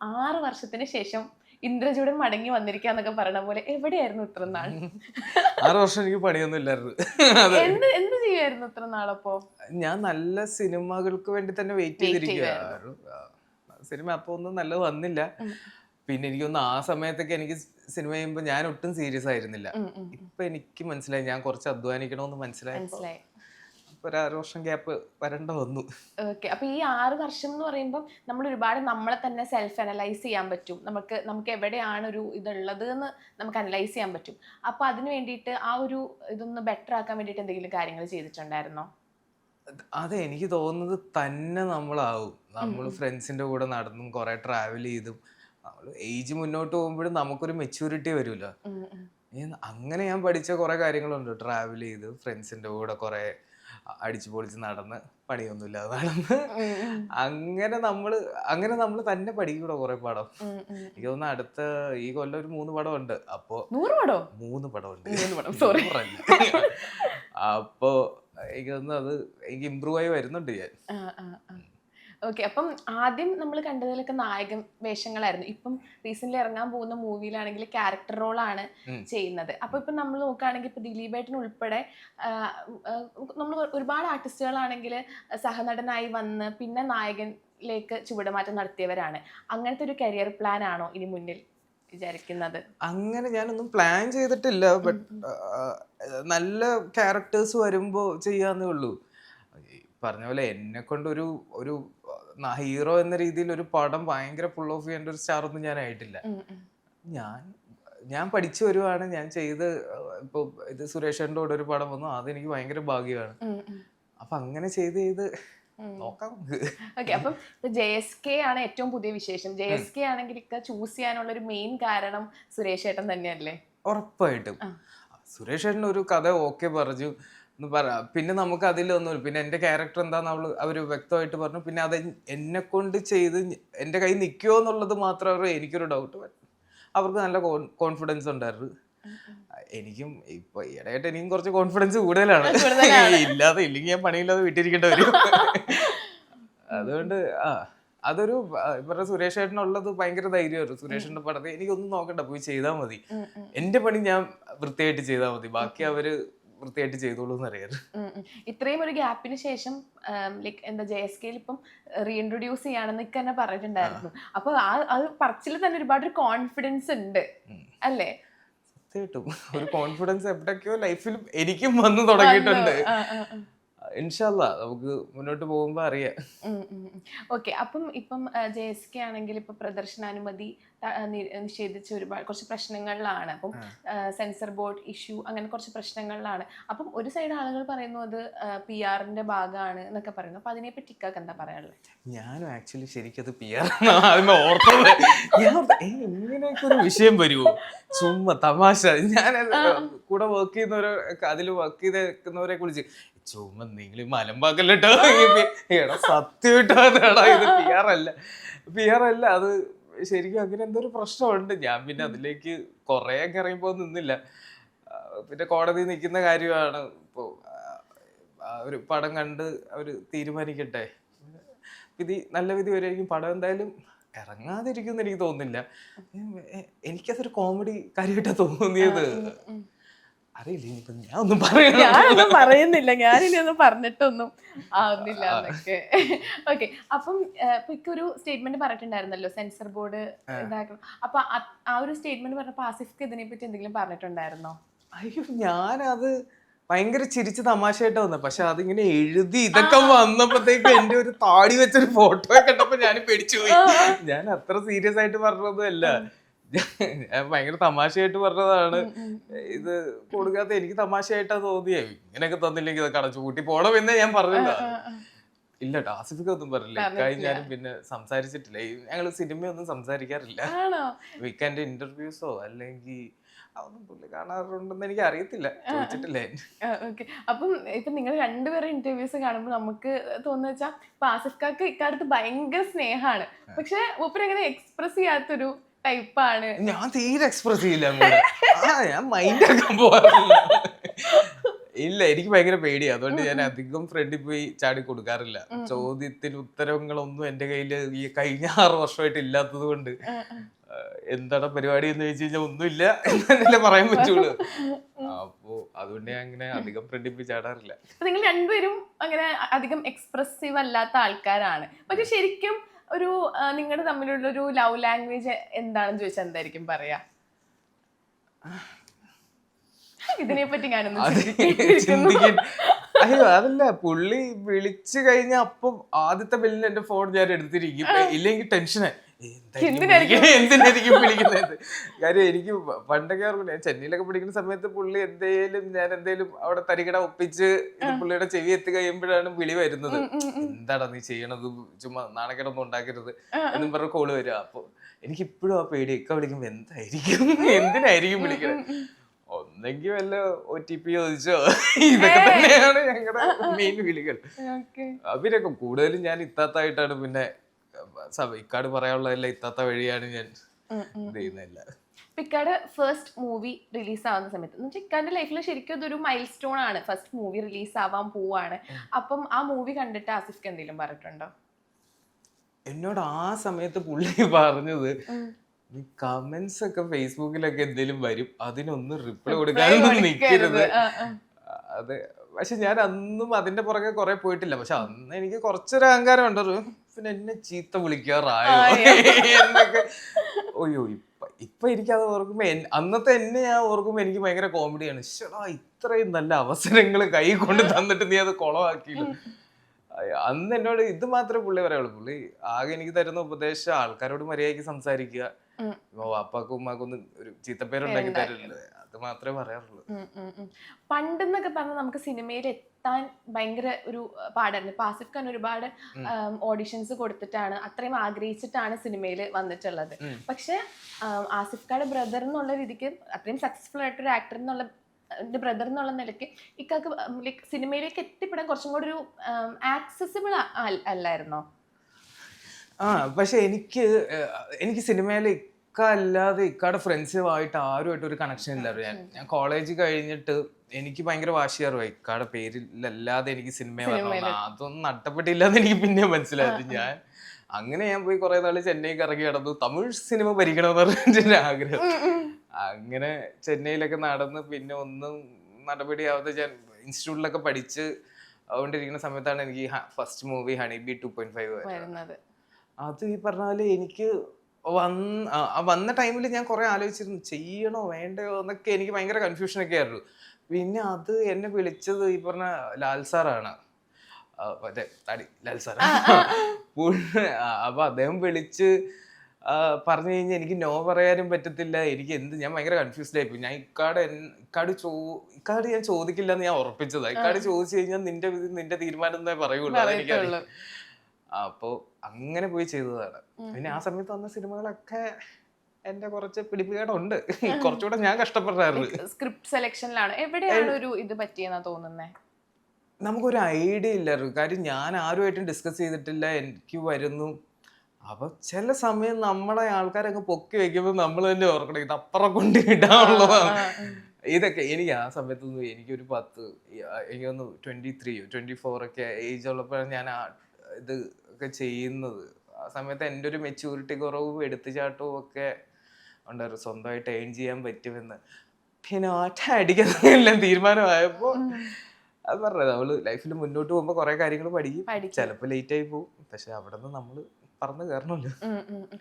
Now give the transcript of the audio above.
ആറ് വർഷത്തിന് ശേഷം ഇന്ദ്രചൂടൻ മടങ്ങി വന്നിരിക്കാന്നൊക്കെ പറയണ പോലെ എവിടെയായിരുന്നു ഇത്ര നാൾ? ആറ് വർഷം എനിക്ക് പണിയൊന്നും ഇല്ലായിരുന്നു. എന്ത് എന്ത് ചെയ്യുമായിരുന്നു ഇത്ര നാളപ്പോ? ഞാൻ നല്ല സിനിമകൾക്ക് വേണ്ടി തന്നെ വെയിറ്റ് ചെയ്തിരിക്കുകയായിരുന്നു സിനിമ അപ്പൊ ഒന്നും നല്ലത് വന്നില്ല. പിന്നെ എനിക്കൊന്ന് ആ സമയത്തൊക്കെ എനിക്ക് സിനിമ ചെയ്യുമ്പോൾ ഞാൻ ഒട്ടും സീരിയസ് ആയിരുന്നില്ല. ഇപ്പൊ എനിക്ക് മനസ്സിലായി. ഞാൻ കുറച്ച് അധ്വാനിക്കണമെന്ന് മനസ്സിലായി. മനസ്സിലായി ഒരു ആറ് വർഷം ഗ്യാപ്പ് വരേണ്ട വന്നു. ഓക്കെ അപ്പൊ ഈ ആറ് വർഷം എന്ന് പറയുമ്പോൾ നമ്മൾ ഒരുപാട് നമ്മളെ തന്നെ സെൽഫ് അനലൈസ് ചെയ്യാൻ പറ്റും. നമുക്ക് നമുക്ക് എവിടെയാണ് ഒരു ഇതുള്ളത് എന്ന് നമുക്ക് അനലൈസ് ചെയ്യാൻ പറ്റും. അപ്പൊ അതിന് വേണ്ടിയിട്ട് ആ ഒരു ഇതൊന്ന് ബെറ്റർ ആക്കാൻ വേണ്ടിട്ട് എന്തെങ്കിലും കാര്യങ്ങൾ ചെയ്തിട്ടുണ്ടായിരുന്നോ? അതെ എനിക്ക് തോന്നുന്നത് തന്നെ നമ്മളാവും. നമ്മൾ ഫ്രണ്ട്സിന്റെ കൂടെ നടന്നും കുറെ ട്രാവൽ ചെയ്തും നമ്മൾ ഏജ് മുന്നോട്ട് പോകുമ്പോഴും നമുക്കൊരു മെച്യൂരിറ്റി വരുമല്ലോ. അങ്ങനെ ഞാൻ പഠിച്ച കുറെ കാര്യങ്ങളുണ്ട്. ട്രാവൽ ചെയ്ത് ഫ്രണ്ട്സിന്റെ കൂടെ കുറെ അടിച്ചു പൊളിച്ച് നടന്ന് പണിയൊന്നുമില്ലാതെ നടന്ന്. അങ്ങനെ നമ്മൾ അങ്ങനെ നമ്മൾ തന്നെ പഠിക്കൂടെ കുറെ പടം. എനിക്ക് തോന്നുന്നു അടുത്ത ഈ കൊല്ലം ഒരു മൂന്ന് പടം ഉണ്ട് അപ്പോ നൂറ് പടോ? മൂന്ന് പടം, ഉണ്ട് സോറി അപ്പോ എനിക്ക് തോന്നുന്നു അത് എനിക്ക് ഇമ്പ്രൂവ് ആയി വരുന്നുണ്ട് ഞാൻ. ഓക്കെ അപ്പം ആദ്യം നമ്മൾ കണ്ടതിലൊക്കെ നായകൻ വേഷങ്ങളായിരുന്നു. ഇപ്പം റീസെന്റ് ഇറങ്ങാൻ പോകുന്ന മൂവിയിലാണെങ്കിൽ ക്യാരക്ടർ റോളാണ് ആണ് ചെയ്യുന്നത്. അപ്പൊ ഇപ്പം നമ്മൾ നോക്കുകയാണെങ്കിൽ ഇപ്പൊ ദിലീപേട്ടൻ ഉൾപ്പെടെ നമ്മൾ ഒരുപാട് ആർട്ടിസ്റ്റുകളാണെങ്കിൽ സഹനടനായി വന്ന് പിന്നെ നായകനിലേക്ക് ചുവടുമാറ്റം നടത്തിയവരാണ്. അങ്ങനത്തെ ഒരു കരിയർ പ്ലാൻ ആണോ ഇനി മുന്നിൽ വിചാരിക്കുന്നത്? അങ്ങനെ ഞാനൊന്നും പ്ലാൻ ചെയ്തിട്ടില്ല ബട്ട് നല്ല ക്യാരക്ടേഴ്സ് വരുമ്പോ ചെയ്യാന്നേ ഉള്ളൂ. പറഞ്ഞ പോലെ എന്നെ കൊണ്ടൊരു ഒരു ഹീറോ എന്ന രീതിയിൽ ഒരു പടം ഭയങ്കര ഫുൾ ഓഫ് ചെയ്യേണ്ട ഒരു സ്റ്റാർ ഒന്നും ഞാൻ ആയിട്ടില്ല. ഞാൻ ഞാൻ പഠിച്ചു വരുവാണ്. ഞാൻ ചെയ്ത് ഇപ്പൊ ഇത് സുരേഷന്റെ കൂടെ ഒരു പടം വന്നു. അതെനിക്ക് ഭയങ്കര ഭാഗ്യമാണ്. അപ്പൊ അങ്ങനെ ചെയ്ത് ചെയ്ത് ഓക്കെ അപ്പം ജെ എസ് കെ ആണ് ഏറ്റവും പുതിയ വിശേഷം. ജെ എസ് കെ ആണെങ്കിൽ ചൂസ് ചെയ്യാനുള്ള ഒരു മെയിൻ കാരണം സുരേഷ് ഏട്ടൻ തന്നെയല്ലേ? ഉറപ്പായിട്ടും. സുരേഷ് ഏട്ടൻ ഒരു കഥ ഓക്കെ പറഞ്ഞു. എന്ന് പറ. പിന്നെ നമുക്ക് അതിലൊന്നും പിന്നെ എന്റെ ക്യാരക്ടർ എന്താന്ന് അവൾ അവർ വ്യക്തമായിട്ട് പറഞ്ഞു. പിന്നെ അത് എന്നെ കൊണ്ട് ചെയ്ത് എന്റെ എന്റെ കൈ നിൽക്കുമോ എന്നുള്ളത് മാത്രമേ എനിക്കൊരു ഡൗട്ട് അവർക്ക് നല്ല കോൺഫിഡൻസ് ഉണ്ടായിരുന്നു. എനിക്കും ഇപ്പൊ ഈയിടെയായിട്ട് എനിക്കും കുറച്ച് കോൺഫിഡൻസ് കൂടുതലാണ്. ഇല്ലാതെ ഇല്ലെങ്കിൽ ഞാൻ പണിയില്ലാതെ വീട്ടിലിരിക്കേണ്ടി വരും. അതുകൊണ്ട് ആ അതൊരു ഇവരുടെ സുരേഷ് ഏട്ടനുള്ളത് ഭയങ്കര ധൈര്യമായിരുന്നു. സുരേഷിന്റെ പടത്തിൽ എനിക്കൊന്നും നോക്കണ്ട. പോയി ചെയ്താൽ മതി. എന്റെ പണി ഞാൻ വൃത്തിയായിട്ട് ചെയ്താൽ മതി. ബാക്കി അവർ വൃത്തിയായിട്ട് ചെയ്തോളൂ എന്നറിയാറ്. ഇത്രയും ഒരു ഗ്യാപ്പിന് ശേഷം ലൈക്ക് എന്താ ജെ എസ് കെയിൽ ഇപ്പം റീഇൻട്രൊഡ്യൂസ് ചെയ്യാണെന്ന് ഇക്ക തന്നെ പറഞ്ഞിട്ടുണ്ടായിരുന്നു. അപ്പൊ ആ അത് പറച്ചിൽ തന്നെ ഒരുപാട് ഒരു കോൺഫിഡൻസ് ഉണ്ട് അല്ലേ? സത്യമായിട്ടും. ഒരു കോൺഫിഡൻസ് എവിടൊക്കെയോ ലൈഫിൽ എനിക്കും വന്നു തുടങ്ങിയിട്ടുണ്ട്. ആ. നമുക്ക് മുന്നോട്ട് പോകുമ്പോ അറിയാം. ഓക്കെ അപ്പം ഇപ്പം ജെ എസ് കെ ആണെങ്കിൽ ഇപ്പൊ പ്രദർശനാനുമതി നിഷേധിച്ച ഒരുപാട് കുറച്ച് പ്രശ്നങ്ങളിലാണ്. അപ്പം സെൻസർ ബോർഡ് ഇഷ്യൂ അങ്ങനെ കുറച്ച് പ്രശ്നങ്ങളിലാണ്. അപ്പം ഒരു സൈഡ് ആളുകൾ പറയുന്നു അത് പി ആറിന്റെ ഭാഗമാണ് എന്നൊക്കെ പറയുന്നു. അപ്പൊ അതിനെ പറ്റി എന്താ പറയാനുള്ളത് ഞാനും ആക്ച്വലി ശരിക്കും അത് പി ആർ ഓർത്തത്. ഞാൻ ഇങ്ങനെയൊക്കെ ഒരു വിഷയം വരുമോ ചുമ്മാ തമാശ. ഞാൻ കൂടെ വർക്ക് ചെയ്യുന്നവരെ അതിൽ വർക്ക് ചെയ്തവരെ കുറിച്ച് ചുമ്മാ നിങ്ങൾ മലമ്പാക്കല്ലോ എടാ സത്യമായിട്ടാണ് ഇത് പി ആർ അല്ല. പി ആർ അല്ല അത് ശരിക്കും അങ്ങനെ എന്തോ ഒരു പ്രശ്നമുണ്ട്. ഞാൻ പിന്നെ അതിലേക്ക് കുറേ കറിയുമ്പോൾ ഇറങ്ങിപ്പോ നിന്നില്ല. പിന്നെ കോടതി നിൽക്കുന്ന കാര്യമാണ്. ഇപ്പോൾ ഒരു പടം കണ്ട് അവർ തീരുമാനിക്കട്ടെ. വിധി നല്ല വിധി വരുമായിരിക്കും പടം എന്തായാലും ഇറങ്ങാതിരിക്കും എനിക്ക് തോന്നുന്നില്ല. എനിക്കതൊരു കോമഡി കാര്യമായിട്ടാ തോന്നിയത്. അറിയില്ല ഇനിയിപ്പോ ഞാൻ ഒന്നും പറയാ ഞാനൊന്നും പറയുന്നില്ല ഞാനിനി ഒന്നും പറഞ്ഞിട്ടൊന്നും ആവുന്നില്ല എന്നൊക്കെ. ഓക്കെ അപ്പം ഇപ്പൊ ഒരു സ്റ്റേറ്റ്മെന്റ് പറഞ്ഞിട്ടുണ്ടായിരുന്നല്ലോ സെൻസർ ബോർഡ് ഇതാക്കണം. അപ്പൊ ആ ഒരു സ്റ്റേറ്റ്മെന്റ് പറഞ്ഞപ്പോ ആസിഫ്ക്ക് ഇതിനെ പറ്റി എന്തെങ്കിലും പറഞ്ഞിട്ടുണ്ടായിരുന്നോ? അയ്യോ ഞാനത് ഭയങ്കര ചിരിച്ച് തമാശയായിട്ട് വന്നത് പക്ഷെ അതിങ്ങനെ എഴുതി ഇതൊക്കെ വന്നപ്പോഴത്തേക്ക് എന്റെ ഒരു താടി വെച്ചൊരു ഫോട്ടോ കണ്ടപ്പോ ഞാൻ പേടിച്ചു പോയി ഞാൻ അത്ര സീരിയസ് ആയിട്ട് പറഞ്ഞതൊന്നുമല്ല. ഞാൻ ഭയങ്കര തമാശയായിട്ട് പറഞ്ഞതാണ്. ഇത് കൊടുക്കാത്ത എനിക്ക് തമാശയായിട്ടാ തോന്നിയേ. ഇങ്ങനെയൊക്കെ തന്നില്ലെങ്കിൽ ഇതൊക്കെ അടച്ചു കൂട്ടി പോണം എന്നേ ഞാൻ പറഞ്ഞില്ല ഇല്ല ടാസിഫിക് ഒന്നും പറഞ്ഞില്ല. പറഞ്ഞിട്ടില്ല. കഴിഞ്ഞാലും പിന്നെ സംസാരിച്ചിട്ടില്ല. ഞങ്ങൾ സിനിമയൊന്നും സംസാരിക്കാറില്ല. വീക്കെൻഡ് ഇന്റർവ്യൂസോ അല്ലെങ്കിൽ അതൊന്നും പുള്ളി കാണാറുണ്ടെന്ന് എനിക്ക് അറിയത്തില്ല. ചോദിച്ചിട്ടില്ല ഞാൻ. ഓക്കെ. അപ്പം ഇപ്പൊ നിങ്ങൾ രണ്ടുപേരെ ഇന്റർവ്യൂസ് കാണുമ്പോൾ നമുക്ക് തോന്നുന്ന വെച്ചാൽ ഇപ്പൊ ആസിഫ് കാക്ക് ഇക്കാലത്ത് ഭയങ്കര സ്നേഹമാണ്. പക്ഷെ മൂപ്പര് അങ്ങനെ എക്സ്പ്രസ് ചെയ്യാത്തൊരു ടൈപ്പാണ്. ഞാൻ തീരെ എക്സ്പ്രസ് ചെയ്യില്ല അങ്ങോട്ട്. ആ ഞാൻ മൈൻഡ് ആക്കാൻ പോകാറില്ല ഇല്ല എനിക്ക് ഭയങ്കര പേടിയാ. അതുകൊണ്ട് ഞാൻ അധികം ഫ്രണ്ടിൽ പോയി ചാടി കൊടുക്കാറില്ല. ചോദ്യത്തിന് ഉത്തരങ്ങളൊന്നും എന്റെ കയ്യിൽ ഈ കഴിഞ്ഞ ആറ് വർഷമായിട്ട് ഇല്ലാത്തത് കൊണ്ട് എന്താണ് പരിപാടി എന്ന് ചോദിച്ചു കഴിഞ്ഞാൽ ഒന്നുമില്ല എന്നല്ലേ പറയാൻ പറ്റുള്ളൂ. അപ്പോ അതുകൊണ്ട് ഞാൻ അങ്ങനെ അധികം ഫ്രണ്ടിൽ പോയി ചാടാറില്ല. നിങ്ങൾ രണ്ടുപേരും അങ്ങനെ അധികം എക്സ്പ്രസീവ് അല്ലാത്ത ആൾക്കാരാണ്. പക്ഷെ ശരിക്കും ഒരു നിങ്ങളുടെ തമ്മിലുള്ള ഒരു ലവ് ലാംഗ്വേജ് എന്താണെന്ന് ചോദിച്ചാൽ എന്തായിരിക്കും പറയാ? ഇതിനെ പറ്റി ഞാനൊന്നും ചിന്തിക്കുന്നു. അയ്യോ അതല്ല പുള്ളി വിളിച്ചു കഴിഞ്ഞ അപ്പം ആദ്യത്തെ ബില്ലിന് എന്റെ ഫോൺ ഞാൻ എടുത്തിരിക്കും ഇല്ലെങ്കിൽ ടെൻഷന് എന്തിനായിരിക്കും? എന്തിനായിരിക്കും വിളിക്കുന്നത്? കാര്യം എനിക്ക് പണ്ടൊക്കെ ഓർമ്മ ചെന്നൈയിലൊക്കെ പഠിക്കുന്ന സമയത്ത് പുള്ളി എന്തേലും ഞാൻ എന്തേലും അവിടെ തരികട ഒപ്പിച്ച് പുള്ളിയുടെ ചെവി എത്തി കഴിയുമ്പോഴാണ് വിളി വരുന്നത്. എന്താടാ നീ ചെയ്യണത്? ചുമ്മാ നാണക്കേടൊന്നും ഉണ്ടാക്കരുത് എന്നും പറഞ്ഞ കോൾ വരിക അപ്പൊ എനിക്ക് ഇപ്പോഴും ആ പേടി ഒക്കെ വിളിക്കുമ്പോ എന്തായിരിക്കും? എന്തിനായിരിക്കും വിളിക്കണത് ഒന്നെങ്കിൽ വല്ല ഒ ടി പി ചോദിച്ചോ? ഇതൊക്കെ തന്നെയാണ് ഞങ്ങളുടെ മെയിൻ വിളികൾ. അവരൊക്കെ കൂടുതലും ഞാൻ ഇത്താത്തായിട്ടാണ് പിന്നെ ഇക്കാട് പറയാനുള്ളതല്ല ഇത്താത്ത വഴിയാണ് ഞാൻ. ചെയ്യുന്നില്ല പിക്കാട് ഫസ്റ്റ് മൂവി റിലീസ് ആവുന്ന സമയത്ത് എന്ന് വെച്ചാൽ ഇക്കാന്റെ ലൈഫിൽ ശരിക്കും ഇതൊരു മൈൽ സ്റ്റോൺ ആണ്. ഫസ്റ്റ് മൂവി റിലീസ് ആവാൻ പോവാണ്. അപ്പം ആ മൂവി കണ്ടിട്ട് ആസിഫ്ക്ക് എന്തെങ്കിലും പറഞ്ഞിട്ടുണ്ടോ? എന്നോട് ആ സമയത്ത് പുള്ളി പറഞ്ഞത് കമന്റ്സ് ഒക്കെ ഫേസ്ബുക്കിലൊക്കെ എന്തെങ്കിലും വരും അതിനൊന്നും റിപ്ലൈ കൊടുക്കാനൊന്നും നിൽക്കരുത്. അതെ പക്ഷെ ഞാൻ അന്നും അതിന്റെ പുറകെ കുറെ പോയിട്ടില്ല. പക്ഷെ അന്ന് എനിക്ക് കുറച്ചൊരു അഹങ്കാരം ഉണ്ടൊരു പിന്നെ എന്നെ ചീത്ത വിളിക്കാറായോ എന്നൊക്കെ. ഒയ്യോ ഇപ്പൊ ഇപ്പൊ എനിക്കത് ഓർക്കുമ്പോ അന്നത്തെ എന്നെ ഞാൻ ഓർക്കുമ്പോ എനിക്ക് ഭയങ്കര കോമഡിയാണ് ഇത്രയും നല്ല അവസരങ്ങൾ കൈ കൊണ്ട് തന്നിട്ട് നീ അത് കുളമാക്കിയില്ല അയ്യ, അന്ന് എന്നോട് ഇത് മാത്രമേ പുള്ളി പറയുള്ളൂ. പുള്ളി ആകെ എനിക്ക് തരുന്ന ഉപദേശം ആൾക്കാരോട് മര്യാദയ്ക്ക് സംസാരിക്കുക. ഇപ്പൊ വാപ്പാക്കും ഉമ്മാക്കും ഒന്നും ഒരു ചീത്തപ്പേരുണ്ടാക്കി തരില്ല. അത് മാത്രമേ പറയാറുള്ളൂ. പണ്ടെന്നൊക്കെ പറഞ്ഞാൽ നമുക്ക് സിനിമയിൽ എത്താൻ ഭയങ്കര ഒരു പാടായിരുന്നു. ഇപ്പൊ ആസിഫ് ഖാൻ ഒരുപാട് ഓഡിഷൻസ് കൊടുത്തിട്ടാണ് അത്രയും ആഗ്രഹിച്ചിട്ടാണ് സിനിമയിൽ വന്നിട്ടുള്ളത്. പക്ഷെ ആസിഫ് ഖാന്റെ ബ്രദർ എന്നുള്ള രീതിക്ക് അത്രയും സക്സസ്ഫുൾ ആയിട്ടൊരു ആക്ടർ എന്നുള്ള ബ്രദർ എന്നുള്ള നിലയ്ക്ക് ഇക്കാക്ക് ലൈക്ക് സിനിമയിലേക്ക് എത്തിപ്പെടാൻ കുറച്ചും കൂടി ഒരു ആക്സസിബിൾ അല്ലായിരുന്നോ? ആ പക്ഷെ എനിക്ക് എനിക്ക് സിനിമയിൽ ഇക്ക അല്ലാതെ ഇക്കയുടെ ഫ്രണ്ട്സുമായിട്ട് ആരുമായിട്ട് ഒരു കണക്ഷൻ ഇല്ലായിരുന്നു ഞാൻ. ഞാൻ കോളേജ് കഴിഞ്ഞിട്ട് എനിക്ക് ഭയങ്കര വാശിയായിരുന്നു ഇക്കയുടെ പേരിലല്ലാതെ എനിക്ക് സിനിമ വരണം അതൊന്നും നട്ടപ്പെട്ടില്ലാന്ന് എനിക്ക് പിന്നെ മനസ്സിലായത് ഞാൻ അങ്ങനെ ഞാൻ പോയി കുറെ നാൾ ചെന്നൈക്ക് ഇറങ്ങി കിടന്നു തമിഴ് സിനിമ ഭരിക്കണമെന്ന് പറഞ്ഞിട്ട് ആഗ്രഹം. അങ്ങനെ ചെന്നൈയിലൊക്കെ നടന്ന് പിന്നെ ഒന്നും നടപടിയാവാതെ ഞാൻ ഇൻസ്റ്റിറ്റ്യൂട്ടിലൊക്കെ പഠിച്ച് അതുകൊണ്ടിരിക്കുന്ന സമയത്താണ് എനിക്ക് first movie Honey Bee two point five വരുന്നത്. അത് ഈ പറഞ്ഞ പോലെ എനിക്ക് വന്ന വന്ന ടൈമിൽ ഞാൻ കുറെ ആലോചിച്ചിരുന്നു ചെയ്യണോ വേണ്ടയോ എന്നൊക്കെ എനിക്ക് ഭയങ്കര കൺഫ്യൂഷൻ ഒക്കെ ആയിരുന്നു. പിന്നെ അത് എന്നെ വിളിച്ചത് ഈ പറഞ്ഞ ലാൽ സാറാണ്. അതെ മറ്റേ തടി ലാൽ സാറാണ്. അപ്പൊ അദ്ദേഹം വിളിച്ച് പറഞ്ഞു കഴിഞ്ഞാൽ എനിക്ക് നോ പറയാനും പറ്റത്തില്ല. എനിക്ക് എന്ത് ഞാൻ ഭയങ്കര കൺഫ്യൂസ്ഡ് ആയിപ്പോയി ഞാൻ ഇക്കാട് ഇക്കാട് ചോ ഇക്കാട് ഞാൻ ചോദിക്കില്ല എന്ന് ഞാൻ ഉറപ്പിച്ചതാ. ഇക്കാട് ചോദിച്ചു കഴിഞ്ഞാൽ നിന്റെ നിന്റെ തീരുമാനം എന്നേ പറയുള്ളൂ. പറയത്തുള്ളൂ. അപ്പോ അങ്ങനെ പോയി ചെയ്തതാണ്. പിന്നെ ആ സമയത്ത് വന്ന സിനിമകളൊക്കെ എന്റെ കുറച്ച് പിടിപ്പുകേടുണ്ട് കുറച്ചുകൂടെ ഞാൻ കഷ്ടപ്പെട്ടായിരുന്നു. സ്ക്രിപ്റ്റ് സെലക്ഷനിലാണ് എവിടെയാണ് ഒരു ഇത് പറ്റിയെന്നാ തോന്നുന്നേ? നമുക്കൊരു ഐഡിയ ഇല്ലായിരുന്നു. കാര്യം ഞാൻ ആരുമായിട്ടും ഡിസ്കസ് ചെയ്തിട്ടില്ല. എനിക്ക് വരുന്നു. അപ്പൊ ചില സമയം നമ്മളെ ആൾക്കാരൊക്കെ പൊക്കി വെക്കുമ്പോൾ നമ്മൾ തന്നെ ഓർക്കണം ഇത് അപ്പുറം കൊണ്ട് ഇടാനുള്ളതാണ്. ഇതൊക്കെ എനിക്ക് ആ സമയത്തൊന്നും എനിക്കൊരു പത്ത് എനിക്കൊന്ന് ട്വന്റി ത്രീയോ ട്വന്റി ഫോർ ഒക്കെ ഏജ് ഉള്ളപ്പോഴാണ് ഞാൻ ആ ഇത് ഒക്കെ ചെയ്യുന്നത്. ആ സമയത്ത് എന്റെ ഒരു മെച്യൂരിറ്റി കുറവും എടുത്തുചാട്ടവും ഒക്കെ ഉണ്ടായിരുന്നു. സ്വന്തമായിട്ട് ഏൺ ചെയ്യാൻ പറ്റുമെന്ന്. പിന്നെ ഒറ്റ അടിക്കുന്നതെല്ലാം തീരുമാനമായപ്പോൾ അത് പറഞ്ഞത് നമ്മൾ ലൈഫിൽ മുന്നോട്ട് പോകുമ്പോൾ കുറേ കാര്യങ്ങൾ പഠിക്കും. പഠിക്കും. ചിലപ്പോൾ ലേറ്റ് ആയി പോകും. പക്ഷെ അവിടെ നിന്ന് നമ്മൾ പറന്ന് കയറണമല്ലോ.